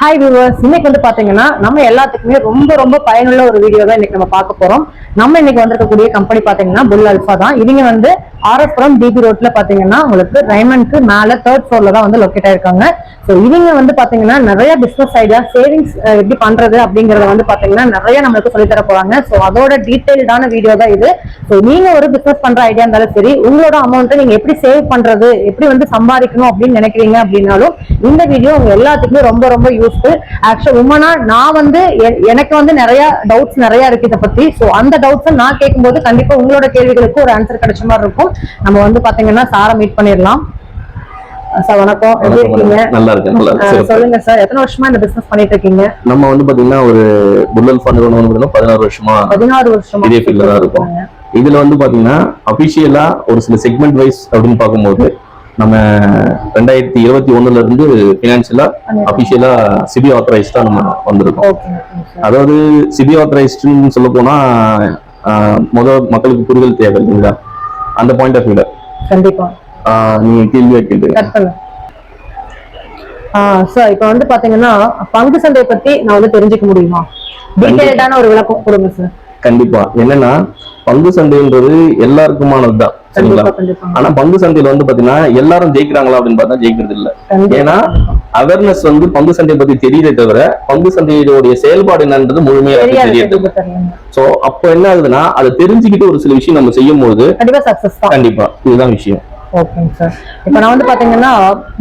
Hi viewers இன்னைக்கு வந்து பாத்தீங்கன்னா நம்ம எல்லாத்துக்குமே ரொம்ப ரொம்ப பயனுள்ள ஒரு வீடியோ தான் இன்னைக்கு நம்ம பார்க்க போறோம். நம்ம இன்னைக்கு வந்திருக்கக்கூடிய கம்பெனி பாத்தீங்கன்னா புல் அல்ஃபா தான். இவங்க வந்து ஆர்எஸ்புரம் டிபி ரோட்ல பாத்தீங்கன்னா உங்களுக்கு ரைமண்ட்க்கு மேல தேர்ட் ஃப்ளோர்ல தான் வந்து லொக்கேட் ஆயிருக்காங்க. ஸோ இவங்க வந்து பாத்தீங்கன்னா நிறைய பிசினஸ் ஐடியா சேவிங்ஸ் எப்படி பண்றது அப்படிங்கறத வந்து பாத்தீங்கன்னா நிறைய நம்மளுக்கு சொல்லி தர போறாங்க. ஸோ அதோட டீடைல்டான வீடியோ தான் இது. ஸோ நீங்க ஒரு பிசினஸ் பண்ற ஐடியா இருந்தாலும் சரி உங்களோட அமௌண்ட்டை நீங்க எப்படி சேவ் பண்றது எப்படி வந்து சம்பாதிக்கணும் அப்படின்னு நினைக்கிறீங்க அப்படின்னாலும் இந்த வீடியோ உங்க எல்லாத்துக்குமே ரொம்ப ரொம்ப யூஸ்ஃபுல் ஆக்சுவல் உமனா நான் வந்து எனக்கு வந்து நிறைய டவுட்ஸ் நிறைய இருக்கு இதை பத்தி. ஸோ அந்த டவுட்ஸ் நான் கேட்கும்போது கண்டிப்பா உங்களோட கேள்விகளுக்கு ஒரு ஆன்சர் கிடைச்ச மாதிரி இருக்கும். நம்ம வந்து பாத்தீங்கன்னா சாரை மீட் பண்ணிடலாம். சார் வணக்கம். எப்படி இருக்கீங்க. நல்லா இருக்கேன். சொல்லுங்க சார். எத்தனை வருஷமா இந்த பிசினஸ் பண்ணிட்டு இருக்கீங்க? நம்ம வந்து பாத்தீங்கன்னா ஒரு புல்லல் ஃபண்ட் நிறுவனம் பதினாறு வருஷமா பதினாறு வருஷமா இதே ஃபீல்ட்ல தான் இருக்கோம். இதுல வந்து பாத்தீங்கன்னா அபிஷியலா ஒரு சில செக்மெண்ட் வைஸ் அப்படின்னு பார்க்கும்போது நம்ம ரெண்டாயிரத்தி இருபத்தி ஒண்ணுல இருந்து பினான்சியலா அபிஷியலா சிபி ஆத்தரைஸ்டா நம்ம வந்திருக்கோம். அதாவது சிபி ஆத்தரைஸ்டுன்னு சொல்ல போனா முத மக்களுக்கு புரிதல் தேவை இல்லைங்களா? அந்த பாயிண்ட் ஆஃப் வியூல கண்டிப்பா. நீங்க கேள்வியா கேட்டு. சார் இப்போ வந்து பாத்தீங்கன்னா பங்கு சந்தை பத்தி நான் வந்து தெரிஞ்சுக்க முடியுமா? டீடைல்டான ஒரு விளக்கம் கொடுங்க சார் கண்டிப்பா. என்னன்னா பங்கு சந்தைன்றது எல்லாருக்குமானதுதான். சரிங்களா? ஆனா பங்கு சந்தையில வந்து பாத்தீங்கன்னா எல்லாரும் ஜெயிக்கிறாங்களா அப்படின்னு பார்த்தா ஜெயிக்கிறது இல்ல ஏன்னா அவேர்னஸ் வந்து பங்கு சந்தையை பத்தி தெரியுதே தவிர பங்கு சந்தையோடைய செயல்பாடு என்னன்றது முழுமையா தெரியாது தெரியல. சோ அப்போ என்ன ஆகுதுன்னா அதை தெரிஞ்சுக்கிட்டு ஒரு சில விஷயம் நம்ம செய்யும் போது கண்டிப்பா இதுதான் விஷயம். ஓகேங்க சார் இப்போ நான் வந்து பாத்தீங்கன்னா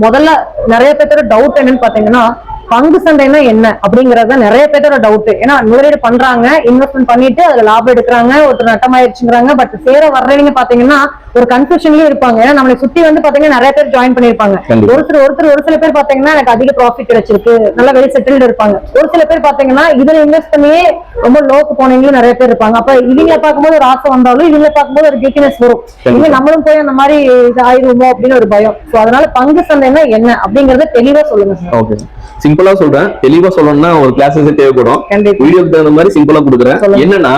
முதல்ல நிறைய பேர்த்தோட டவுட் என்னன்னு பாத்தீங்கன்னா பங்கு சந்தைனா என்ன அப்படிங்கறத நிறைய பேர்த்தோட டவுட் ஏன்னா முதலீடு பண்றாங்க இன்வெஸ்ட்மெண்ட் பண்ணிட்டு அதுல லாபம் எடுக்கிறாங்க ஒருத்தர் நட்டமாயிருச்சுங்கிறாங்க பட் சேர வர்றவங்க பாத்தீங்கன்னா ஒரு கன்ஃபியூஷன்லயும் இருப்பாங்க. ஏன்னா நம்மளை சுத்தி வந்து பாத்தீங்கன்னா நிறைய பேர் ஜாயின் பண்ணிருப்பாங்க கண்டிப்பா. ஒருத்தர் ஒருத்தர் ஒரு சில பேர் பாத்தீங்கன்னா எனக்கு அதிக ப்ராஃபிட் கிடைச்சிருக்கு. நல்லா வெல் செட்டில்டு இருப்பாங்க. ஒரு சில பேர் பாத்தீங்கன்னா இதுல இன்வெஸ்ட் பண்ணியே ரொம்ப லோக்கு போனவங்களும் நிறைய பேர் இருப்பாங்க. அப்ப இவங்கள பார்க்கும்போது ஒரு ஆசை வந்தாலும் இவங்கள பார்க்கும்போது ஒரு கில்ட்டினஸ் வரும். இவங்க நம்மளும் போய் அந்த மாதிரி இது ஆயிடுவோமோ அப்படின்னு ஒரு பயம். சோ அதனால பங்கு சந்தைன்னா என்ன அப்படிங்கறத தெளிவா சொல்லுங்க சார். ஓகே சிம்பிளா சொல்றேன். தெளிவா சொல்லணும்னா ஒரு கிளாஸஸ் தேவைப்படும். வீடியோக்கு தகுந்த மாதிரி சிம்பிளா கொடுக்குறேன். என்னன்னா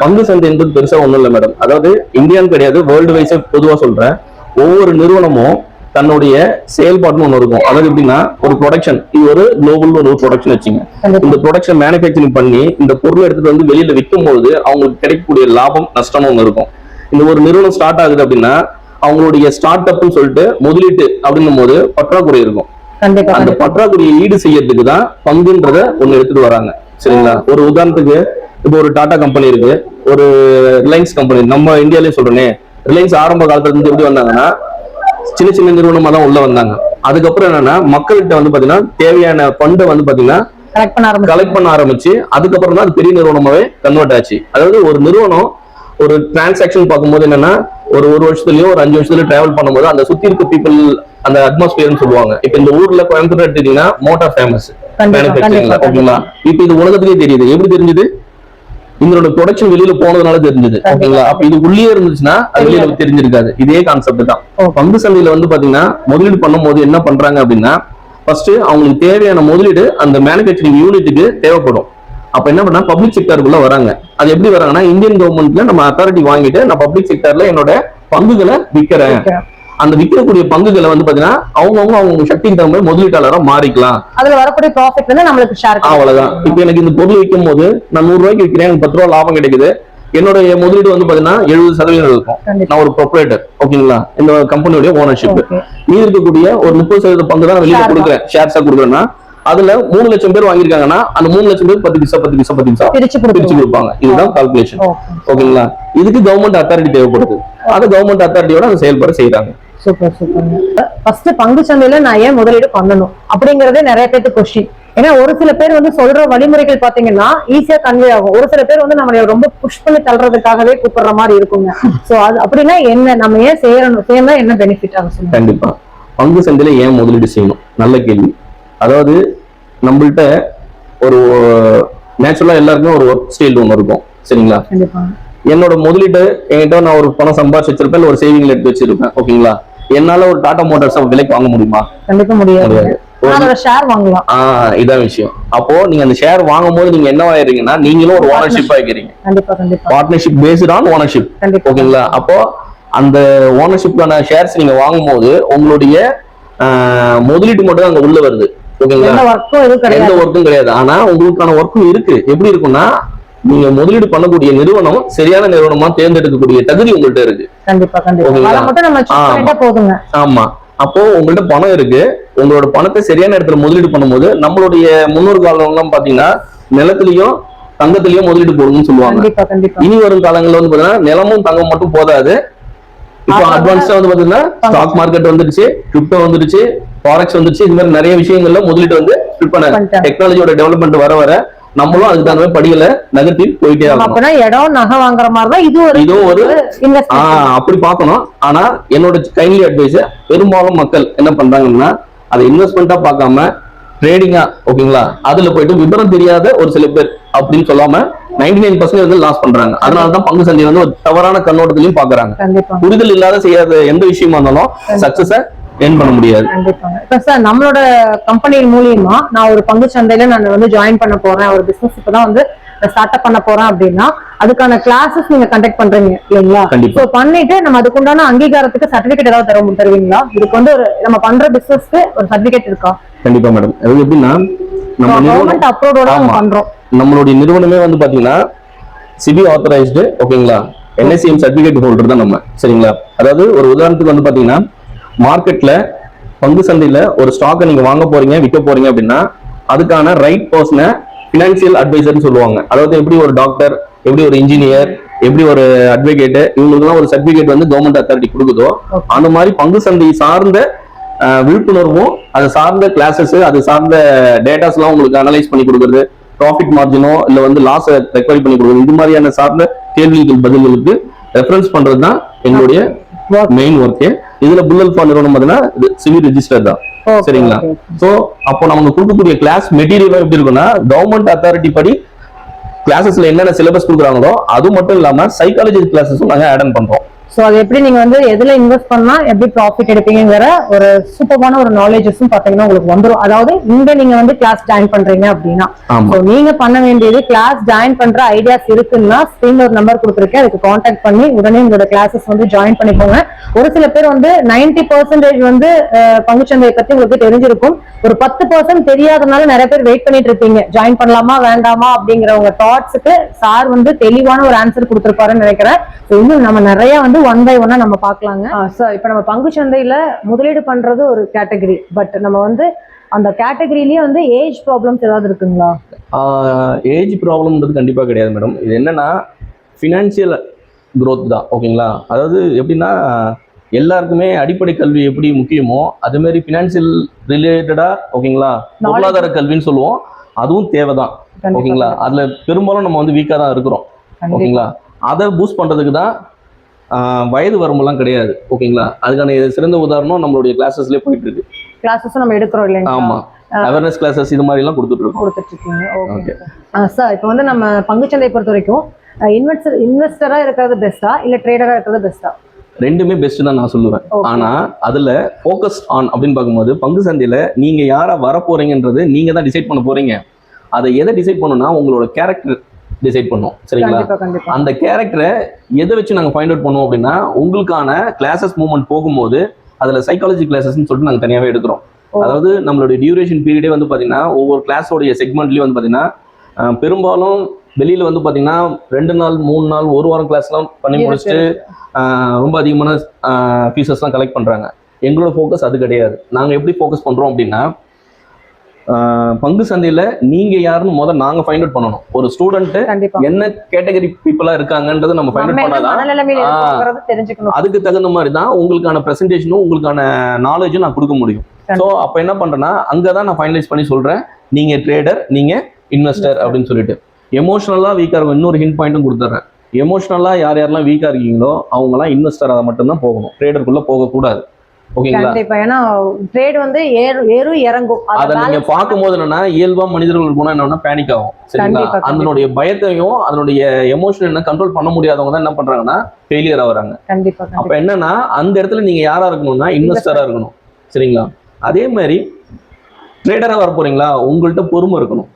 பங்கு சந்தைன்றது பெருசா ஒண்ணும் இல்ல மேடம் அதாவது இந்தியான்னு கிடையாது வேர்ல்டு வைஸா பொதுவா சொல்றேன். ஒவ்வொரு நிறுவனமும் தன்னுடைய செயல்பாடுன்னு ஒண்ணு இருக்கும். அதாவது எப்படின்னா ஒரு ப்ரொடக்ஷன் இது ஒரு குளோபல் ஒரு ப்ரொடக்ஷன் வச்சுங்க. இந்த ப்ரொடக்ஷன் மேனுஃபேக்சரிங் பண்ணி இந்த பொருளை எடுத்துட்டு வந்து வெளியில விற்கும் போது அவங்களுக்கு கிடைக்கக்கூடிய லாபம் நஷ்டமும் ஒண்ணு இருக்கும். இந்த ஒரு நிறுவனம் ஸ்டார்ட் ஆகுது அப்படின்னா அவங்களுடைய ஸ்டார்ட் அப்னு சொல்லிட்டு முதலீட்டு அப்படின்னும் போது பற்றாக்குறை இருக்கும். அந்த பற்றாக்குறையை ஈடு செய்யறதுக்கு தான் பங்குன்றத ஒண்ணு எடுத்துட்டு வராங்க. சரிங்களா? ஒரு உதாரணத்துக்கு இப்போ ஒரு டாடா கம்பெனி இருக்கு. ஒரு ரிலையன்ஸ் கம்பெனி. நம்ம இந்தியாலயே சொல்றேனே ரிலையன்ஸ் ஆரம்ப காலத்துல இருந்து எப்படி வந்தாங்கன்னா சின்ன சின்ன நிறுவனமா தான் உள்ள வந்தாங்க. அதுக்கப்புறம் என்னன்னா மக்கள்கிட்ட வந்து பாத்தீங்கன்னா தேவையான ஃபண்டை வந்து பாத்தீங்கன்னா கலெக்ட் பண்ண ஆரம்பிச்சு. அதுக்கப்புறம் தான் அது பெரிய நிறுவனமாவே கன்வெர்ட் ஆச்சு. அதாவது ஒரு நிறுவனம் ஒரு டிரான்சாக்ஷன் பார்க்கும்போது என்னன்னா ஒரு ஒரு வருஷத்துலயோ ஒரு அஞ்சு வருஷத்துலயோ டிராவல் பண்ணும்போது அந்த சுத்தி இருக்க பீப்புள் அந்த அட்மாஸ்பியர்னு சொல்லுவாங்க. இப்ப இந்த ஊர்ல கோயம்புத்தூர் எடுத்துட்டீங்கன்னா மோட்டார் ஃபேமஸ் ஓகேங்களா? இப்ப இது உலகத்துக்கே தெரியுது. எப்படி தெரிஞ்சது? இதனோட ப்ரொடக்ஷன் வெளியில போனதுனால தெரிஞ்சது. ஓகேங்களா அப்ப இது உள்ளே இருந்துச்சுன்னா அது வெளியில தெரிஞ்சிருக்காது. இதே கான்செப்ட் தான். பங்கு சந்தையில வந்து பாத்தீங்கன்னா முதலீடு பண்ணும்போது என்ன பண்றாங்க அப்படின்னா ஃபர்ஸ்ட் அவங்களுக்கு தேவையான முதலீடு அந்த மேனுஃபேக்சரிங் யூனிட்டுக்கு தேவைப்படும். அப்ப என்ன பண்ணா பப்ளிக் செக்டருக்குள்ள வராங்க. அது எப்படி வராங்கன்னா இந்தியன் கவர்மெண்ட்ல நம்ம அத்தாரிட்டி வாங்கிட்டு நான் பப்ளிக் செக்டர்ல என்னோட பங்குகளை விற்கிறேன். அந்த விற்கக்கூடிய பங்குகளை வந்து பாத்தீங்கன்னா அவங்கவுங்க அவங்க சக்திக்கு தகுந்த மாதிரி முதலீட்டாளரா மாறிக்கலாம். அதுல வரக்கூடிய ப்ராஃபிட் வந்து நம்மளுக்கு ஷேர் அவ்வளவுதான். இப்ப எனக்கு இந்த பொருள் விற்கும் போது நான் நூறு ரூபாய்க்கு விற்கிறேன் எனக்கு பத்து ரூபா லாபம் கிடைக்குது. என்னுடைய முதலீடு வந்து பாத்தீங்கன்னா எழுபது சதவீதம் இருக்கும். நான் ஒரு ப்ரொப்ரேட்டர் ஓகேங்களா? இந்த கம்பெனியோட ஓனர்ஷிப் மீதி இருக்கக்கூடிய ஒரு முப்பது சதவீத பங்கு தான் நான் வெளியில. கொடுக்குறேன். ஷேர்ஸா கொடுக்குறேன்னா அதுல மூணு லட்சம் பேர் வாங்கியிருக்காங்கன்னா அந்த மூணு லட்சம் பேர் பத்து பிசா பத்து பிசா பத்து பிசா பிரிச்சு பிரிச்சு கொடுப்பாங்க. இதுதான் கால்குலேஷன் ஓகே ஓகேங்களா? இதுக்கு கவர்மெண்ட் அத்தாரிட்டி தேவைப்படுது. அது கவர்மெண்ட் அத்தாரிட்டியோட அந்த செயல்பாடு செய்யறாங்க சூப்பர் சூப்பர் ஃபர்ஸ்ட் பங்கு சந்தையில நான் ஏன் முதலீடு பண்ணணும்? அப்படிங்கறதே நிறைய பேருக்கு கொஸ்டின் ஏன்னா ஒரு சில பேர் வந்து சொல்ற வழிமுறைகள் பாத்தீங்கன்னா ஈஸியா கன்வே ஆகும். ஒரு சில பேர் வந்து நம்மளை ரொம்ப புஷ் பண்ணி தள்ளுறதுக்காகவே கூப்பிடுற மாதிரி இருக்குங்க. சோ அது அப்படின்னா என்ன? நம்ம ஏன் செய்யணும் செய்யணும் என்ன பெனிஃபிட் ஆகும் கண்டிப்பா. பங்கு சந்தையில ஏன் முதலீடு செய்யணும்? நல்ல கேள்வி. அதாவது நம்மள்ட்ட ஒரு நேச்சுரலா எல்லாருக்குமே ஒரு ஒர்க் ஸ்டைல் ஒன்று இருக்கும். சரிங்களா? கண்டிப்பா. என்னோட முதலீட்டு என்கிட்ட நான் ஒரு பணம் சம்பாதிச்சு வச்சிருப்பேன் ஒரு சேவிங்ல எடுத்து வச்சிருப்பேன். ஓகேங்களா என்னால ஒரு டாடா மோட்டார்ஸ் விலைக்கு வாங்க முடியுமா? கண்டிப்பா முடியாது. ஷேர் வாங்கலாம். இதான் விஷயம். அப்போ நீங்க அந்த ஷேர் வாங்கும் போது நீங்க என்ன ஆயிடுறீங்கன்னா நீங்களும் ஒரு ஓனர்ஷிப் ஆகிக்கிறீங்க பார்ட்னர்ஷிப் பேஸ்ட் ஆன் ஓனர்ஷிப் ஓகேங்களா? அப்போ அந்த ஓனர்ஷிப்கான ஷேர்ஸ் நீங்க வாங்கும்போது உங்களுடைய முதலீட்டு மட்டும் அங்க உள்ள வருது. ஓகேங்களா? எந்த கிடையாது. ஒர்க்கும் கிடையாது. ஆனா உங்களுக்கான ஒர்க்கும் இருக்கு. எப்படி இருக்கும்னா நீங்க முதலீடு பண்ணக்கூடிய நிறுவனம் சரியான நிறுவனமா தேர்ந்தெடுக்கக்கூடிய தகுதி உங்கள்ட்ட இருக்கு. கண்டிப்பா கண்டிப்பா. ஆமா. அப்போ உங்கள்ட்ட பணம் இருக்கு. உங்களோட பணத்தை சரியான இடத்துல முதலீடு பண்ணும்போது நம்மளுடைய முன்னோர் காலம்லாம் பாத்தீங்கன்னா நிலத்திலையும் தங்கத்திலயும் முதலீடு போடுங்கன்னு சொல்லுவாங்க. இனி வரும் காலங்கள்ல வந்து பாத்தீங்கன்னா நிலமும் தங்கம் மட்டும் போதாது. இப்போ. அட்வான்ஸா வந்து பாத்தீங்கன்னா ஸ்டாக் மார்க்கெட் வந்துருச்சு கிரிப்டோ வந்துருச்சு ஃபாரெக்ஸ் வந்துருச்சு இது மாதிரி நிறைய விஷயங்கள்ல முதலீடு வந்து. டெக்னாலஜியோட டெவலப்மெண்ட் வர வர நம்மளும் அதுக்கு தகுந்த மாதிரி படிகளை நகர்த்தி போயிட்டே அப்பனா இடம் நகை வாங்குற மாதிரி தான் இது ஒரு இதுவும் ஒரு அப்படி பார்க்கணும். ஆனா என்னோட கைண்ட்லி அட்வைஸ் பெரும்பாலும் மக்கள் என்ன பண்றாங்கன்னா அதை இன்வெஸ்ட்மெண்ட்டா பார்க்காம ட்ரேடிங்கா ஓகேங்களா அதுல போயிட்டு விவரம் தெரியாத ஒரு சில பேர் அப்படின்னு சொல்லாம 99% நைன் பர்சன்ட் வந்து லாஸ் பண்றாங்க. அதனாலதான் பங்கு சந்தை வந்து ஒரு தவறான கண்ணோட்டத்திலையும் பாக்குறாங்க புரிதல் இல்லாத செய்யாத எந்த விஷயமா இருந்தாலும் சக்சஸ என் பண்ண முடியாது. கண்டிப்பாங்க. சார் நம்மளோட கம்பெனி மூலியமா நான் ஒரு பங்கு சந்தையில நான் வந்து ஜாயின் பண்ண போறேன். ஒரு பிசினஸ் இப்பதான் வந்து ஸ்டார்ட் அப் பண்ண போறேன் அப்படின்னா அதுக்கான கிளாஸஸ் நீங்க கண்டக்ட் பண்றீங்க இல்லைங்களா? கண்டிப்பா. சோ பண்ணிட்டு நம்ம அதுக்குண்டான அங்கீகாரத்துக்கு சர்டிபிகேட் ஏதாவது தர தருவீங்களா? இதுக்கு வந்து ஒரு நம்ம பண்ற பிசினஸ்க்கு ஒரு சர்டிபிகேட் இருக்கா? கண்டிப்பா மேடம் அது எப்படின்னா நம்ம கவர்மெண்ட் அப்ரூவோட. பண்றோம். நம்மளுடைய நிறுவனமே வந்து பாத்தீங்கன்னா சிபி ஆத்தரைஸ்டு ஓகேங்களா என்எஸ்சிஎம் சர்டிபிகேட் ஹோல்டர் தான் நம்ம. சரிங்களா? அதாவது ஒரு உதாரணத்துக்கு வந்து பாத்தீங்கன்னா மார்க்கெட்ல பங்கு சந்தையில ஒரு ஸ்டாக்கை நீங்க வாங்க போறீங்க விற்க போறீங்க அப்படின்னா அதுக்கான ரைட் பர்சனை பினான்சியல் அட்வைசர்னு சொல்லுவாங்க அதாவது எப்படி ஒரு டாக்டர் எப்படி ஒரு இன்ஜினியர் எப்படி ஒரு அட்வொகேட் இவங்களுக்குலாம் ஒரு சர்டிபிகேட் வந்து கவர்மெண்ட் அத்தாரிட்டி கொடுக்குதோ. அந்த மாதிரி பங்கு சந்தை சார்ந்த விழிப்புணர்வும் அது சார்ந்த கிளாஸஸ் அது சார்ந்த டேட்டாஸ் எல்லாம் உங்களுக்கு அனலைஸ் பண்ணி கொடுக்குறது ப்ராஃபிட் மார்ஜினோ இல்ல வந்து லாஸ் ரெக்கவரி பண்ணி கொடுக்குறது இது மாதிரியான சார்ந்த கேள்விகள் பதில்களுக்கு ரெஃபரன்ஸ் பண்றது தான் எங்களுடைய. மெயின் ஒர்க்கு இதுல புல்லல்ஃபா நிறுவனம் பார்த்தீங்கன்னா சிவில் ரெஜிஸ்டர் தான். சரிங்களா. சோ அப்போ நமக்கு கொடுக்கக்கூடிய கிளாஸ் மெட்டீரியலும் எப்படி இருக்குன்னா கவர்மெண்ட் அத்தாரிட்டி படி கிளாஸஸ்ல என்னென்ன சிலபஸ் கொடுக்குறாங்களோ அது மட்டும் இல்லாம சைக்காலஜி கிளாஸஸும் நாங்க ஆட் பண்றோம். சோ அது எப்படி நீங்க வந்து எதுல இன்வெஸ்ட் பண்ணா எப்படி ப்ராஃபிட் எடுப்பீங்கிற ஒரு சூப்பரான ஒரு நாலேஜஸும் பாத்தீங்கன்னா உங்களுக்கு வந்துரும். அதாவது இங்க நீங்க வந்து கிளாஸ் ஜாயின் பண்றீங்க அப்படின்னா. ஆமா. So, நீங்க பண்ண வேண்டியது கிளாஸ் ஜாயின் பண்ற ஐடியாஸ் இருக்குன்னா ஸ்கிரீன்ல ஒரு நம்பர் கொடுத்துருக்கேன். அதுக்கு காண்டாக்ட் பண்ணி உடனே உங்களோட கிளாஸஸ் வந்து ஜாயின் பண்ணிக்கோங்க. ஒரு சில பேர் வந்து 90% பர்சன்டேஜ் வந்து பங்குச்சந்தையை பத்தி உங்களுக்கு தெரிஞ்சிருக்கும். ஒரு பத்து பர்சன்ட் தெரியாதனால நிறைய பேர் வெயிட் பண்ணிட்டு இருப்பீங்க. ஜாயின் பண்ணலாமா வேண்டாமா அப்படிங்கிற உங்க தாட்ஸுக்கு சார் வந்து தெளிவான ஒரு ஆன்சர் கொடுத்துருப்பாருன்னு நினைக்கிறேன். இன்னும் நம்ம நிறைய வந்து ஒன் பை ஒன்னா நம்ம பார்க்கலாங்க. சார் இப்போ நம்ம பங்குச்சந்தையில முதலீடு பண்றது ஒரு கேட்டகரி பட் நம்ம வந்து அந்த கேட்டகரியிலேயே வந்து ஏஜ் ப்ராப்ளம்ஸ் ஏதாவது இருக்குங்களா? ஏஜ் ப்ராப்ளம்ன்றது கண்டிப்பா கிடையாது மேடம் இது என்னன்னா ஃபினான்சியல் growth தான் ஓகேங்களா? அதாவது எப்படின்னா எல்லாருக்குமே அடிப்படை கல்வி எப்படி முக்கியமோ அதே மாதிரி ஃபினான்சியல் ரிலேட்டடா ஓகேங்களா? பொருளாதார கல்வின்னு சொல்லுவோம். அதுவும் தேவைதான். ஓகேங்களா? அதுல பெரும்பாலும் நம்ம வந்து வீக்கா தான் இருக்கிறோம். ஓகேங்களா? அதை பூஸ்ட் பண்றதுக்கு தான் வயது வரம்பெல்லாம் கிடையாது ஓகேங்களா? அதுக்கான சிறந்த உதாரணம் நம்மளுடைய கிளாஸஸ்லேயே போயிட்டு இருக்கு கிளாஸஸும் நம்ம எடுக்கிறோம் இல்லைங்களா? ஆமா. அவேர்னஸ் கிளாஸஸ் இது மாதிரி எல்லாம் கொடுத்துட்டு இருக்கோம் கொடுத்துட்டு இருக்கீங்க ஓகே சார் இப்போ வந்து நம்ம பங்குச்சந்தையை பொறுத்த வரைக்கும் இன்வெஸ்டர் இன்வெஸ்டரா இருக்கிறது பெஸ்டா இல்ல ட்ரேடரா இருக்கிறது பெஸ்டா ரெண்டுமே பெஸ்ட் தான் நான் சொல்லுவேன். ஆனா அதுல ஃபோக்கஸ் ஆன் அப்படின்னு பார்க்கும்போது பங்கு சந்தையில நீங்க யாரா வர போறீங்கன்றது நீங்க தான் டிசைட் பண்ண போறீங்க. அதை எதை டிசைட் பண்ணணும்னா உங்களோட கேரக்டர் டிசைட் பண்ணும். சரிங்களா? அந்த கேரக்டரை எதை வச்சு நாங்க ஃபைண்ட் அவுட் பண்ணுவோம் அப்படின்னா உங்களுக்கான கிளாஸஸ் மூவ்மெண்ட் போகும்போது அதுல சைக்காலஜி கிளாஸஸ்னு சொல்லிட்டு நாங்க தனியாவே எடுக்கிறோம். அதாவது நம்மளுடைய டியூரேஷன் பீரியடே வந்து பாத்தீங்கன்னா ஒவ்வொரு கிளாஸோடைய செக்மெண்ட்லயும் வந்து பாத்தீங்கன்னா அஹ், பெரும்பாலும் வெளியில வந்து பாத்தீங்கன்னா ரெண்டு நாள் மூணு நாள் ஒரு வாரம் கிளாஸ்லாம் பண்ணி முடிச்சுட்டு ரொம்ப அதிகமான ஃபீஸஸ்லாம் கலெக்ட் பண்ணுறாங்க எங்களோட ஃபோக்கஸ் அது கிடையாது. நாங்கள் எப்படி ஃபோக்கஸ் பண்ணுறோம் அப்படின்னா பங்கு சந்தையில் நீங்கள் யாருன்னு முதல்ல நாங்கள் ஃபைண்ட் அவுட் பண்ணணும். ஒரு கண்டிப்பா. என்ன கேட்டகரி பீப்புளாக இருக்காங்கன்றதை நம்ம ஃபைண்ட் அவுட் பண்ணாதான் அதுக்கு தகுந்த மாதிரி தான் உங்களுக்கான ப்ரெசன்டேஷனும் உங்களுக்கான நாலேஜும் நான் கொடுக்க முடியும். ஸோ அப்போ என்ன பண்ணுறேன்னா அங்கே தான் நான் ஃபைனலைஸ் பண்ணி சொல்கிறேன் நீங்கள் ட்ரேடர் நீங்கள் இன்வெஸ்டர் அப்படின்னு சொல்லிட்டு. எமோஷனலாக வீக்காக இருக்கும். இன்னொரு ஹிண்ட் பாயிண்ட்டும் கொடுத்துட்றேன் எமோஷனலாக யார் யாரெல்லாம் வீக்காக இருக்கீங்களோ அவங்கலாம் இன்வெஸ்டர் அதை மட்டும்தான் போகணும். ட்ரேடருக்குள்ளே போகக்கூடாது. கண்டிப்பா. ஏன்னா ட்ரேட் வந்து ஏறும் ஏறும் இறங்கும். அத நீங்க பார்க்கும்போது என்னன்னா இயல்பா மனிதர்கள் போனா என்னன்னா பேனிக் ஆகும். சரிங்களா. அதனுடைய பயத்தையும் அதனுடைய எமோஷன் என்ன கண்ட்ரோல் பண்ண முடியாதவங்க தான் என்ன பண்றாங்கன்னா ஃபெயிலியர் ஆகுறாங்க. கண்டிப்பா அப்ப என்னன்னா அந்த இடத்துல நீங்க யாரா இருக்கணும்னா இன்வெஸ்டரா இருக்கணும். சரிங்களா? அதே மாதிரி ட்ரேடரா வர போறீங்களா உங்கள்ட்ட பொறுமை இருக்கணும்.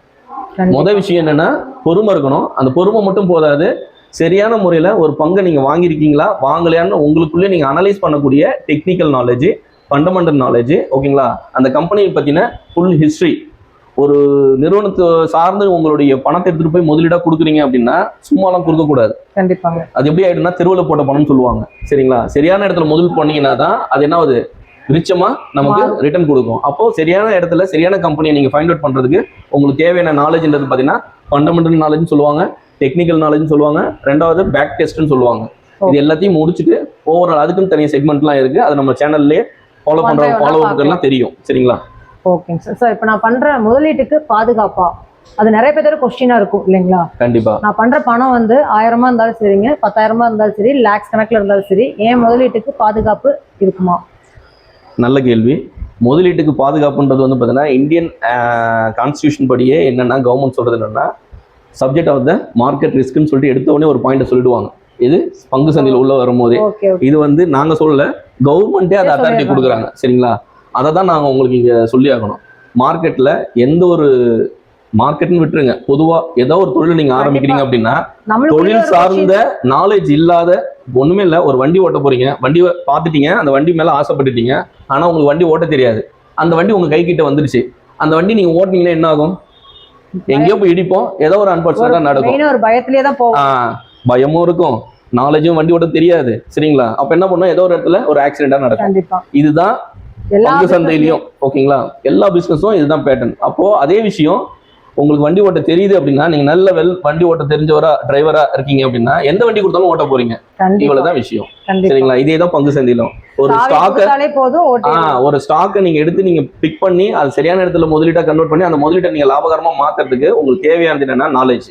முத விஷயம் என்னன்னா பொறுமை இருக்கணும். அந்த பொறுமை மட்டும் போதாது. சரியான முறையில ஒரு பங்கை நீங்க வாங்கியிருக்கீங்களா? வாங்கலையான்னு உங்களுக்குள்ளே நீங்க அனலைஸ் பண்ணக்கூடிய டெக்னிக்கல் நாலேஜ் ஃபண்டமெண்டல் நாலேஜ் ஓகேங்களா அந்த கம்பெனியை பத்தின ஃபுல் ஹிஸ்டரி ஒரு நிறுவனத்தை சார்ந்து உங்களுடைய பணத்தை எடுத்துட்டு போய் முதலீடா கொடுக்குறீங்க அப்படின்னா சும்மாலாம் கொடுக்க கூடாது கண்டிப்பாங்க. அது எப்படி ஆயிடும்னா தெருவில் போட்ட பணம்னு சொல்லுவாங்க. சரிங்களா? சரியான இடத்துல முதல் பண்ணீங்கன்னா தான் அது என்ன ஆகுது? விருச்சமா நமக்கு ரிட்டர்ன் கொடுக்கும். அப்போ சரியான இடத்துல சரியான கம்பெனியை நீங்க ஃபைண்ட் அவுட் பண்றதுக்கு உங்களுக்கு தேவையான நாலேஜ்ன்றது பாத்தீங்கன்னா ஃபண்டமெண்டல் நாலேஜ் சொல்லுவாங்க. டெக்னிக்கல் நாலேஜ் சொல்லுவாங்க. ரெண்டாவது பேக் டெஸ்ட்னு சொல்லுவாங்க. இது எல்லாத்தையும் முடிச்சுட்டு ஓவரால் அதுக்குன்னு தனி செக்மெண்ட்லாம் இருக்கு. அது நம்ம சேனல்லே ஃபாலோ பண்ற பண்றவங்க ஃபாலோவர்க்கெல்லாம் தெரியும். சரிங்களா? ஓகேங்க சார் சார் இப்போ நான் பண்ற முதலீட்டுக்கு பாதுகாப்பா? அது நிறைய பேர் கொஸ்டினா இருக்கும் இல்லைங்களா? கண்டிப்பா. நான் பண்ற பணம் வந்து ஆயிரமா இருந்தாலும் சரிங்க பத்தாயிரமா இருந்தாலும் சரி லேக்ஸ் கணக்குல இருந்தாலும் சரி என் முதலீட்டுக்கு பாதுகாப்பு இருக்குமா? நல்ல கேள்வி. முதலீட்டுக்கு பாதுகாப்புன்றது வந்து பார்த்தீங்கன்னா இந்தியன் கான்ஸ்டியூஷன் படியே என்னன்னா கவர்மெண்ட் சொல்றது என்னன்னா சப்ஜெக்ட் ஆஃப் த மார்க்கெட் ரிஸ்க்னு சொல்லிட்டு எடுத்த உடனே ஒரு பாயிண்ட் சொல்லிடுவாங்க. இது பங்கு சந்தையில் உள்ள வரும்போதே. இது வந்து நாங்க சொல்லல கவர்மெண்ட்டே அதை அத்தாரிட்டி. கொடுக்குறாங்க. சரிங்களா? அதை தான் நாங்க உங்களுக்கு இங்க சொல்லி ஆகணும். மார்க்கெட்ல எந்த ஒரு மார்க்கெட்னு விட்டுருங்க. பொதுவா ஏதோ ஒரு தொழில் நீங்க ஆரம்பிக்கிறீங்க அப்படின்னா தொழில் சார்ந்த நாலேஜ் இல்லாத ஒண்ணுமே இல்ல ஒரு வண்டி ஓட்ட போறீங்க. வண்டி பார்த்துட்டீங்க அந்த வண்டி மேல ஆசைப்பட்டுட்டீங்க. ஆனா உங்களுக்கு வண்டி ஓட்ட தெரியாது. அந்த வண்டி உங்க கை கிட்ட வந்துருச்சு அந்த வண்டி நீங்க ஓட்டுனீங்கன்னா என்ன ஆகும்? எங்கேயோ போய் இடிப்போம். ஏதோ ஒரு அன்பார்ச்சுனேட்டா நடக்கும். ஒரு பயத்திலேயே தான் ஆஹ் பயமும் இருக்கும். நாலேஜும் வண்டி ஓட்ட தெரியாது. சரிங்களா? அப்ப என்ன பண்ணும் ஏதோ ஒரு இடத்துல ஒரு ஆக்சிடென்டா நடக்கும். இதுதான் பங்கு சந்தையிலையும். ஓகேங்களா எல்லா பிசினஸும் இதுதான் பேட்டர்ன் அப்போ அதே விஷயம் உங்களுக்கு வண்டி ஓட்ட தெரியுது அப்படின்னா நீங்க நல்ல வெல் வண்டி ஓட்ட தெரிஞ்சவரா டிரைவரா இருக்கீங்க அப்படின்னா எந்த வண்டி கொடுத்தாலும் ஓட்ட போறீங்க. இவ்வளவுதான் விஷயம். சரிங்களா? இதே தான் பங்கு சந்தையிலும். ஒரு ஸ்டாக்க ஒரு ஸ்டாக்கை நீங்க எடுத்து நீங்க பிக் பண்ணி அது சரியான இடத்துல முதலீட்டா கன்வெர்ட் பண்ணி அந்த முதலீட்டை நீங்க லாபகரமா மாத்துறதுக்கு உங்களுக்கு தேவையானது என்னன்னா நாலேஜ்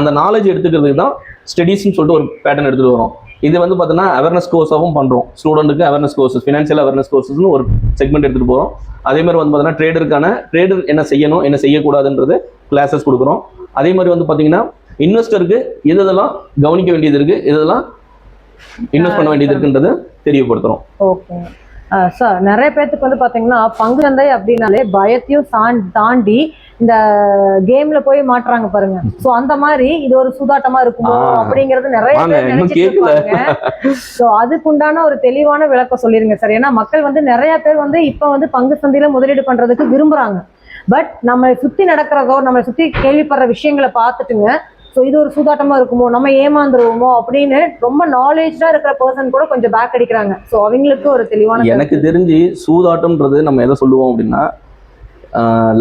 அந்த நாலேஜ் எடுத்துக்கிறதுக்கு தான் ஸ்டடீஸ்னு சொல்லிட்டு ஒரு பேட்டர்ன் எடுத்துட்டு வரோம். இது வந்து பார்த்தீங்கன்னா அவேர்னஸ் கோர்ஸாகவும் பண்ணுறோம் ஸ்டூடெண்ட்டுக்கு அவேர்னஸ் கோர்சஸ் ஃபினான்ஷியல் அவேர்னஸ் கோர்சஸ்னு ஒரு செக்மெண்ட் எடுத்துகிட்டு போகிறோம் அதே மாதிரி வந்து பார்த்தீங்கன்னா ட்ரேடருக்கான ட்ரேடர் என்ன செய்யணும் என்ன செய்யக்கூடாதுன்றது கிளாஸஸ் கொடுக்குறோம். அதே மாதிரி வந்து பார்த்தீங்கன்னா இன்வெஸ்டருக்கு எது எதெல்லாம் கவனிக்க வேண்டியது இருக்கு எது எதெல்லாம் இன்வெஸ்ட் பண்ண வேண்டியது இருக்குன்றதை தெரியப்படுத்துறோம். ஓகேங்க சார் நிறைய பேர்த்துக்கு வந்து பாத்தீங்கன்னா பங்கு சந்தை அப்படின்னாலே பயத்தையும் தாண்டி இந்த கேம்ல போய் மாட்டுறாங்க பாருங்க. சோ அந்த மாதிரி இது ஒரு சூதாட்டமா இருக்குமோ. அப்படிங்கறது நிறைய பேர் சோ அதுக்குண்டான ஒரு தெளிவான விளக்கம் சொல்லிருங்க சார் ஏன்னா மக்கள் வந்து நிறைய பேர் வந்து இப்ப வந்து பங்கு சந்தையில முதலீடு பண்றதுக்கு விரும்புறாங்க. பட் நம்மளை சுத்தி நடக்கிறதோ நம்மளை சுத்தி கேள்விப்படுற விஷயங்களை பார்த்துட்டுங்க. ஸோ இது ஒரு சூதாட்டமா இருக்குமோ நம்ம ஏமாந்துருவோமோ அப்படின்னு ரொம்ப நாலேஜா இருக்கிற பர்சன் கூட கொஞ்சம் பேக் அடிக்கிறாங்க. ஸோ அவங்களுக்கு ஒரு தெளிவான எனக்கு தெரிஞ்சு சூதாட்டம்ன்றது நம்ம எதை சொல்லுவோம் அப்படின்னா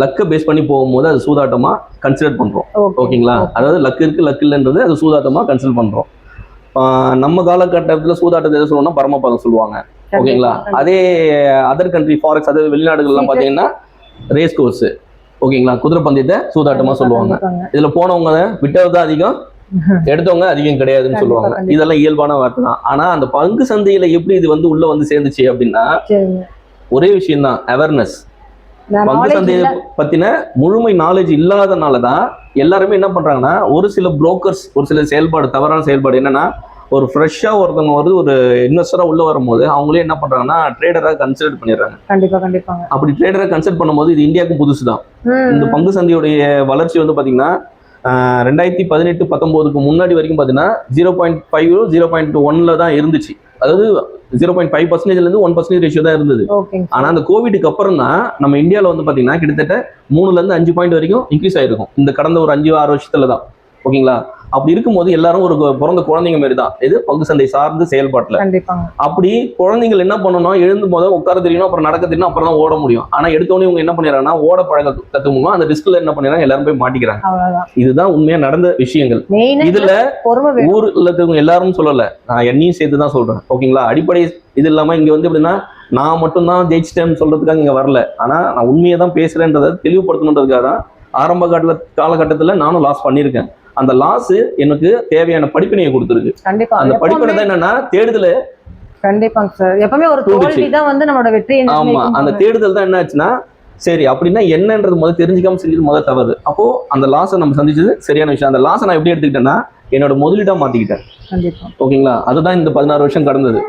லக்கை பேஸ் பண்ணி போகும்போது அது சூதாட்டமா கன்சிடர் பண்றோம். Okay. ஓகேங்களா? அதாவது லக் இருக்கு லக் இல்லைன்றது அது சூதாட்டமா கன்சிடர் பண்றோம். ஆஹ் நம்ம காலகட்டத்துல சூதாட்டத்தை எதை சொல்லுவோம்னா பரமபதம் சொல்லுவாங்க. ஓகேங்களா? அதே அதர் கண்ட்ரி ஃபாரெக்ஸ் அதாவது வெளிநாடுகள்லாம் பாத்தீங்கன்னா ரேஸ் கோர்ஸ் ஓகேங்களா? குதிரை பந்தயத்தை சூதாட்டமா சொல்லுவாங்க. இதுல போனவங்க விட்டது தான் அதிகம் எடுத்தவங்க அதிகம் கிடையாதுன்னு சொல்லுவாங்க. இதெல்லாம் இயல்பான வார்த்தை தான். ஆனா அந்த பங்கு சந்தையில எப்படி இது வந்து உள்ள வந்து சேர்ந்துச்சு அப்படின்னா ஒரே விஷயம் தான் அவேர்னஸ் பங்கு சந்தையை. பத்தின முழுமை நாலேஜ் இல்லாதனால தான் எல்லாருமே என்ன பண்றாங்கன்னா ஒரு சில புரோக்கர்ஸ் ஒரு சில செயல்பாடு தவறான செயல்பாடு என்னன்னா ஒரு ஃப்ரெஷ்ஷா ஒருத்தவங்க வந்து ஒரு இன்வெஸ்டரா உள்ள வரும்போது அவங்களே என்ன பண்றாங்கன்னா ட்ரேடரா கன்சிடர் பண்ணிடுறாங்க. கண்டிப்பா கண்டிப்பாங்க. அப்படி ட்ரேடரை கன்சிடர் பண்ணும்போது இது இந்தியாவுக்கும் புதுசு தான் இந்த பங்கு சந்தையுடைய வளர்ச்சி வந்து பாத்தீங்கன்னா ஆஹ், ரெண்டாயிரத்தி பதினெட்டு பத்தொன்பதுக்கு முன்னாடி வரைக்கும் பாத்தீங்கன்னா zero point five zero point ஒன்ல தான் இருந்துச்சு. அதாவது ஜீரோ பாயிண்ட் ஃபைவ் பர்சன்டேஜ்ல இருந்து ஒன் பர்சன்டேஜ் ரேஷியோ தான் இருந்தது. ஓகேங்க ஆனா அந்த கோவிடுக்கு அப்புறம் தான் நம்ம இந்தியாவில் வந்து பாத்தீங்கன்னா கிட்டத்தட்ட மூணுல இருந்து அஞ்சு பாயிண்ட் வரைக்கும் இன்க்ரீஸ் ஆயிருக்கும். இந்த கடந்த ஒரு அஞ்சு ஆறு வருஷத்துல தான் ஓகேங்களா? அப்படி இருக்கும்போது எல்லாரும் ஒரு பிறந்த குழந்தைங்க மாதிரி தான் இது பங்கு சந்தை சார்ந்த செயல்பாட்டுல. அப்படி குழந்தைகள் என்ன பண்ணணும் எழுந்து போத உட்கார தெரியணும் அப்புறம் நடக்க தெரியணும் அப்புறம் தான் ஓட முடியும். ஆனா எடுத்தோடனே இவங்க என்ன பண்ணிடுறாங்கன்னா ஓட பழக கத்துக்கணும் அந்த ரிஸ்க்ல என்ன பண்ணிடுறாங்க எல்லாரும் போய் மாட்டிக்கிறாங்க. இதுதான் உண்மையா நடந்த விஷயங்கள். இதுல ஊர்ல இருக்கவங்க எல்லாரும் சொல்லல. நான் என்னையும் சேர்த்து தான் சொல்றேன். ஓகேங்களா? அடிப்படை இது இல்லாம இங்க வந்து எப்படின்னா நான் மட்டும்தான் ஜெயிச்சிட்டேன்னு சொல்றதுக்காக இங்க வரல. ஆனா நான் உண்மையை தான் பேசுறேன்றதை தெளிவுபடுத்தணுன்றதுக்காக தான் ஆரம்ப காலத்துல காலகட்டத்துல நானும் லாஸ் பண்ணியிருக்கேன். அந்த லாஸ் எனக்கு தேவையான படிப்பினையை கொடுத்துருக்கு. கண்டிப்பா. அந்த படிப்பினை தான் என்னன்னா தேடுதல கண்டிப்பாங்க சார். எப்பவுமே ஒரு. தோல்வி தான் வந்து நம்மளோட வெற்றியை ஆமா. அந்த. தேடுதல் தான் என்ன ஆச்சுன்னா சரி அப்படின்னா என்னன்றது முதல்ல தெரிஞ்சுக்காம செஞ்சது முதல் தவறு. அப்போ அந்த லாஸை நம்ம சந்திச்சது சரியான விஷயம். அந்த லாஸை நான் எப்படி எடுத்துக்கிட்டேன்னா என்னோட முதலீடா மாத்திக்கிட்டேன். ஓகேங்களா? அதுதான் இந்த பதினாறு வருஷம் கடந்தது.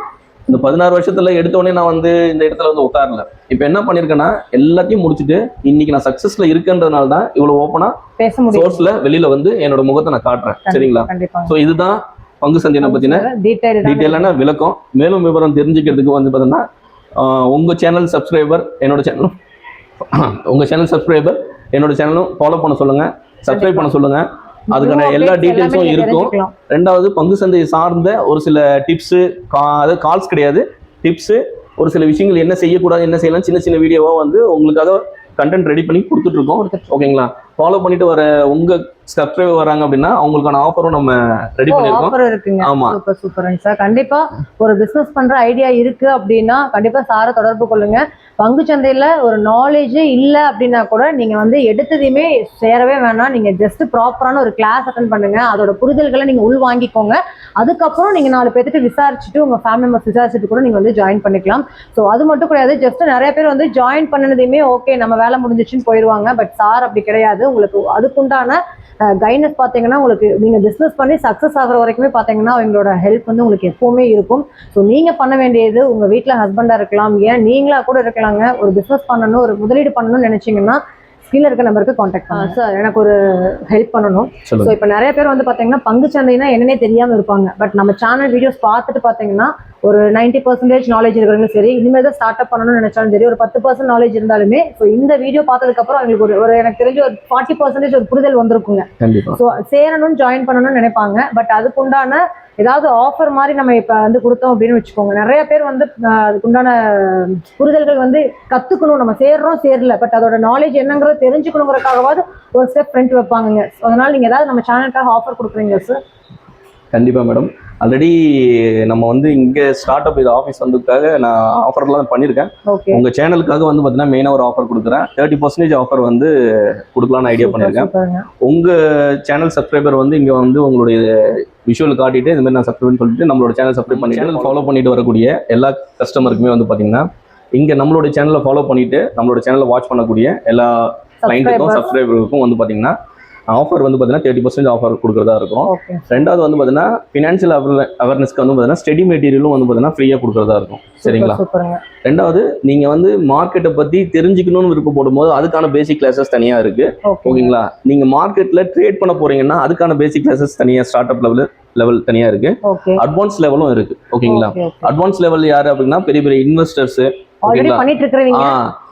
இந்த பதினாறு வருஷத்துல எடுத்த உடனே நான் வந்து இந்த இடத்துல வந்து உட்காரல. இப்போ என்ன பண்ணிருக்கேன்னா எல்லாத்தையும் முடிச்சுட்டு இன்னைக்கு நான் சக்சஸ்ல இருக்கன்றதுனால தான் இவ்வளவு ஓப்பனா பேச சோர்ஸ்ல வெளியில வந்து என்னோட முகத்தை நான் காட்டுறேன். சரிங்களா? சோ இதுதான் பங்கு சந்தையை பத்தின டீட்டெயிலான விளக்கம். மேலும் விவரம் தெரிஞ்சுக்கிறதுக்கு வந்து பார்த்தீங்கன்னா உங்க சேனல் சப்ஸ்கிரைபர் என்னோட சேனலும் உங்க சேனல் சப்ஸ்கிரைபர் என்னோட சேனலும் ஃபாலோ பண்ண சொல்லுங்க. சப்ஸ்கிரைப் பண்ண சொல்லுங்க. அதுக்கான எல்லா டீட்டெயில்ஸும் இருக்கும். ரெண்டாவது பங்கு சந்தை சார்ந்த ஒரு சில டிப்ஸு அதாவது கால்ஸ் கிடையாது டிப்ஸு ஒரு சில விஷயங்கள் என்ன செய்யக்கூடாது என்ன செய்யலாம் சின்ன சின்ன வீடியோவா வந்து உங்களுக்காக கண்டென்ட் ரெடி பண்ணி கொடுத்துட்டு இருக்கோம் கொடுத்துட்டு ஓகேங்களா? ஃபாலோ பண்ணிட்டு வர உங்க சப்ஸ்கிரைபர் வராங்க அப்படின்னா அவங்களுக்கான ஆஃபரும் நம்ம ரெடி பண்ணியிருக்கோம். ஆஃபர் இருக்குங்க. ஆமா. சூப்பர் சூப்பருங்க சார். கண்டிப்பா ஒரு பிசினஸ் பண்ற ஐடியா இருக்கு அப்படின்னா கண்டிப்பா சாரை தொடர்பு கொள்ளுங்க. பங்கு சந்தையில ஒரு நாலேஜே இல்ல அப்படின்னா கூட நீங்க வந்து எடுத்ததையுமே சேரவே வேணாம். நீங்க ஜஸ்ட் ப்ராப்பரான ஒரு கிளாஸ் அட்டன் பண்ணுங்க. அதோட புரிதல்களை நீங்க உள் வாங்கிக்கோங்க அதுக்கப்புறம் நீங்கள் நாலு பேர்த்துட்டு விசாரிச்சுட்டு உங்கள் ஃபேமிலி மெம்பர்ஸ் விசாரிச்சுட்டு கூட நீங்கள் வந்து ஜாயின் பண்ணிக்கலாம். ஸோ அது மட்டும் கிடையாது ஜஸ்ட் நிறைய பேர் வந்து ஜாயின் பண்ணனதையுமே ஓகே நம்ம வேலை முடிஞ்சிச்சுன்னு போயிடுவாங்க பட் சார் அப்படி கிடையாது. உங்களுக்கு அதுக்குண்டான கைடன்ஸ் பார்த்தீங்கன்னா உங்களுக்கு நீங்கள் பிஸ்னஸ் பண்ணி சக்ஸஸ் ஆகுற வரைக்குமே பார்த்தீங்கன்னா அவங்களோட ஹெல்ப் வந்து உங்களுக்கு எப்போவுமே இருக்கும். ஸோ நீங்கள் பண்ண வேண்டியது உங்கள் வீட்டில் ஹஸ்பண்டாக இருக்கலாம். ஏன் நீங்களாக கூட இருக்கலாங்க. ஒரு பிஸ்னஸ் பண்ணணும் ஒரு முதலீடு பண்ணணும்னு நினச்சிங்கன்னா கீழே இருக்க நம்பருக்கு காண்டாக்ட் பண்ணுங்க. சார் எனக்கு ஒரு ஹெல்ப் பண்ணணும். ஸோ இப்போ நிறைய பேர் வந்து பார்த்தீங்கன்னா பங்கு சந்தைனா என்னன்னே தெரியாமல் இருப்பாங்க. பட் நம்ம சேனல் வீடியோஸ் பார்த்துட்டு பார்த்தீங்கன்னா ஒரு 90% பர்சன்டேஜ் நாலேஜ் இருக்கிறவங்களும் சரி இனிமேல் தான் ஸ்டார்ட் அப் பண்ணணும்னு நினைச்சாலும் சரி ஒரு பத்து பர்சன்ட் நாலேஜ் இருந்தாலுமே ஸோ இந்த வீடியோ பார்த்ததுக்கப்புறம் அவங்களுக்கு ஒரு ஒரு எனக்கு தெரிஞ்ச ஒரு ஃபார்ட்டி பர்சன்டேஜ் ஒரு புரிதல் வந்திருக்குங்க. ஸோ சேரணும்னு ஜாயின் பண்ணணும்னு நினைப்பாங்க. பட் அதுக்குண்டான ஏதாவது ஆஃபர் மாதிரி நம்ம இப்போ வந்து கொடுத்தோம் அப்படின்னு வச்சுக்கோங்க. நிறைய பேர் வந்து அதுக்குண்டான புரிதல்கள் வந்து கற்றுக்கணும் நம்ம சேர்றோம் சேரல. பட் அதோட நாலேஜ் என்னங்கிறத தெரிஞ்சுக்கணுங்கிறதுக்காகவாது ஒரு ஸ்டெப் ஃப்ரண்ட் வைப்பாங்க அதனால நீங்கள் ஏதாவது நம்ம சேனலுக்காக ஆஃபர் கொடுக்குறீங்க சார் கண்டிப்பா மேடம் ஆல்ரெடி நம்ம வந்து இங்க ஸ்டார்ட் அப் இது ஆஃபீஸ் வந்ததுக்காக நான் ஆஃபர்லாம் பண்ணியிருக்கேன் ஓகே உங்க சேனலுக்காக வந்து பார்த்தீங்கன்னா மெயினாக ஒரு ஆஃபர் கொடுக்குறேன். தேர்ட்டி பர்சன்டேஜ் ஆஃபர் வந்து கொடுக்கலாம்னு ஐடியா பண்ணியிருக்கேன் சூப்பருங்க உங்க சேனல் சப்ஸ்கிரைபர் வந்து இங்க வந்து உங்களுடைய விஷுவல் காட்டிட்டு இந்த மாதிரி நான் சப்ஸ்கிரைப் சொல்லிட்டு நம்மளோட சேனல் சப்ஸ்கிரைப் பண்ணி சேனல் ஃபாலோ பண்ணிட்டு வரக்கூடிய எல்லா கஸ்டமருக்குமே வந்து பாத்தீங்கன்னா இங்க நம்மளோட சேனலை ஃபாலோ பண்ணிட்டு நம்மளோட சேனலை வாட்ச் பண்ணக்கூடிய எல்லா கிளைண்ட்டுக்கும் சப்ஸ்கிரைபர் சப்ஸ்கிரைபருக்கும் வந்து பாத்தீங்கன்னா ஆஃபர் வந்து பாத்தீங்கன்னா தேர்ட்டி பர்சன்டேஜ் ஆஃபர் கொடுக்குறதா இருக்கும். ரெண்டாவது வந்து பாத்தீங்கன்னா ஃபினான்ஷியல் அவேர்னஸ்க்கு வந்து பாத்தீங்கன்னா ஸ்டடி மெட்டீரியலும் வந்து பாத்தீங்கன்னா ஃப்ரீயா கொடுக்குறதா இருக்கும். சரிங்களா? ரெண்டாவது நீங்க வந்து மார்க்கெட்டை பத்தி தெரிஞ்சுக்கணும்னு விருப்பப்படும் போது அதுக்கான பேசிக் கிளாஸஸ் தனியா இருக்கு. ஓகே ஓகேங்களா? நீங்க மார்க்கெட்ல ட்ரேட் பண்ண போறீங்கன்னா அதுக்கான பேசிக் கிளாஸஸ் தனியா ஸ்டார்ட் அப் லெவல் லெவல் தனியா இருக்கு. அட்வான்ஸ் லெவலும் இருக்கு. ஓகேங்களா? அட்வான்ஸ் லெவல் யாரு அப்படின்னா பெரிய பெரிய இன்வெஸ்டர்ஸ் ஓகேங்களா?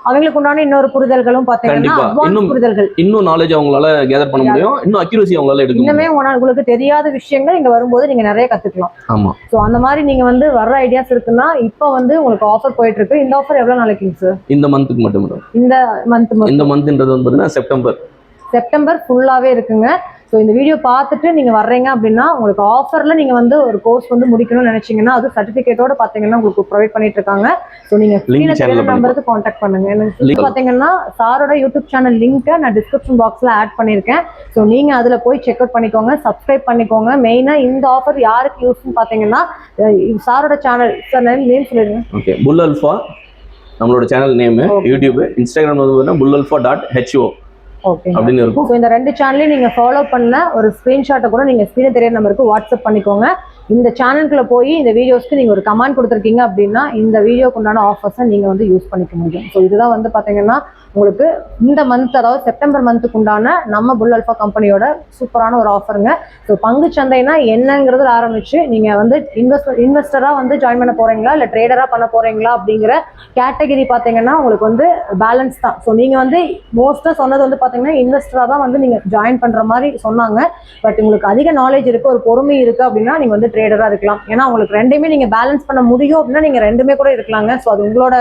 அவங்களுக்கு உண்டான இன்னொரு புரிதல்களும் பாத்தீங்கன்னா கண்டிப்பா. அட்வான்ஸ் இன்னும் புரிதல்கள். இன்னும் நாலேஜ் அவங்களால கேதர் பண்ண முடியும். இன்னும் அக்யூரசி அவங்களால எடுக்க இன்னுமே உங்களுக்கு தெரியாத விஷயங்கள் இங்க வரும்போது நீங்க நிறைய கத்துக்கலாம். ஆமா. ஸோ அந்த மாதிரி நீங்க வந்து வர்ற ஐடியாஸ் இருக்குன்னா இப்போ வந்து உங்களுக்கு ஆஃபர் போயிட்டு இருக்கு. இந்த ஆஃபர் எவ்வளவு நாளைக்குங்க சார் இந்த மந்த்துக்கு மட்டும் இந்த மந்த் இந்த மந்த்ன்றது வந்து பாத்தீங்கன்னா செப்டம்பர் செப்டம்பர் ஃபுல்லாவே இருக்குங்க. ஸோ இந்த வீடியோ பார்த்துட்டு நீங்க வர்றீங்க அப்படின்னா உங்களுக்கு ஆஃபர்ல நீங்க வந்து ஒரு கோர்ஸ் வந்து முடிக்கணும்னு நினைச்சீங்கன்னா அது சர்டிபிகேட்டோட பாத்தீங்கன்னா உங்களுக்கு ப்ரொவைட் பண்ணிட்டு இருக்காங்க. ஸோ நீங்க Link channel ல நம்பருக்கு காண்டாக்ட் பண்ணுங்க. பாத்தீங்கன்னா சாரோட யூடியூப் சேனல் லிங்க்கை நான் டிஸ்கிரிப்ஷன் பாக்ஸ்ல ஆட் பண்ணியிருக்கேன் ஸோ நீங்க அதுல போய் செக் அவுட் பண்ணிக்கோங்க சப்ஸ்கிரைப் பண்ணிக்கோங்க. மெயினா இந்த ஆஃபர் யாருக்கு யூஸ்னு இது சாரோட சேனல் சார் நேம் நேம் சொல்லிடுங்க. ஓகே புல் அல்ஃபா நம்மளோட சேனல் நேம். யூடியூப் இன்ஸ்டாகிராம் வந்து பாத்தீங்கன்னா புல் அல்ஃபா டாட் ஹெச்ஓ அப்படின்னு இருக்கும். இந்த ரெண்டு சேனலையும் நீங்கள் ஃபாலோ பண்ண ஒரு ஸ்க்ரீன்ஷாட்டை கூட நீங்கள் ஸ்க்ரீனில் தெரியற நம்பருக்கு வாட்ஸ்அப் பண்ணிக்கோங்க. இந்த சேனலுக்குள்ள போய் இந்த வீடியோஸ்க்கு நீங்கள் ஒரு கமெண்ட் கொடுத்துருக்கீங்க அப்படின்னா இந்த வீடியோக்கு உண்டான ஆஃபர்ஸை நீங்கள் வந்து யூஸ் பண்ணிக்க முடியும். ஸோ இதுதான் வந்து பார்த்தீங்கன்னா உங்களுக்கு இந்த மந்த் அதாவது செப்டம்பர் மந்த்துக்கு உண்டான நம்ம புல் அல்ஃபா கம்பெனியோட சூப்பரான ஒரு ஆஃபருங்க ஸோ பங்கு சந்தைனா என்னங்கிறது ஆரம்பிச்சு நீங்கள் வந்து இன்வெஸ்ட் இன்வெஸ்டராக வந்து ஜாயின் பண்ண போறீங்களா? இல்லை ட்ரேடராக பண்ண போறீங்களா? அப்படிங்கிற கேட்டகரி பார்த்தீங்கன்னா உங்களுக்கு வந்து பேலன்ஸ் தான். ஸோ நீங்கள் வந்து மோஸ்ட்டாக சொன்னது வந்து பார்த்தீங்கன்னா இன்வெஸ்டராக தான் வந்து நீங்கள் ஜாயின் பண்ணுற மாதிரி சொன்னாங்க. பட் உங்களுக்கு அதிக நாலேஜ் இருக்குது ஒரு பொறுமை இருக்குது அப்படின்னா நீங்கள் வந்து ட்ரேடராக இருக்கலாம். ஏன்னா உங்களுக்கு ரெண்டுமே நீங்கள் பேலன்ஸ் பண்ண முடியும் அப்படின்னா நீங்கள் ரெண்டுமே கூட இருக்கலாங்க. ஸோ அது உங்களோட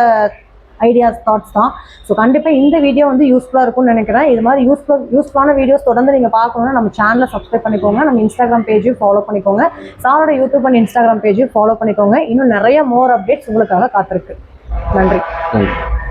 ஐடியாஸ் தாட்ஸ் தான். ஸோ கண்டிப்பாக இந்த வீடியோ வந்து யூஸ்ஃபுல்லாக இருக்கும்னு நினைக்கிறேன். இது மாதிரி யூஸ்ஃபுல் யூஸ்ஃபுல்லான வீடியோஸ் தொடர்ந்து நீங்கள் பார்க்கணும்னா நம்ம சேனலை சப்ஸ்கிரைப் பண்ணிக்கோங்க. நம்ம இன்ஸ்டாகிராம் பேஜையும் ஃபாலோ பண்ணிக்கோங்க. சாரோட யூடியூப் அண்ட் இன்ஸ்டாகிராம் பேஜையும் ஃபாலோ பண்ணிக்கோங்க. இன்னும் நிறைய மோர் அப்டேட்ஸ் உங்களுக்காக காத்திருக்கு. நன்றி. நன்றி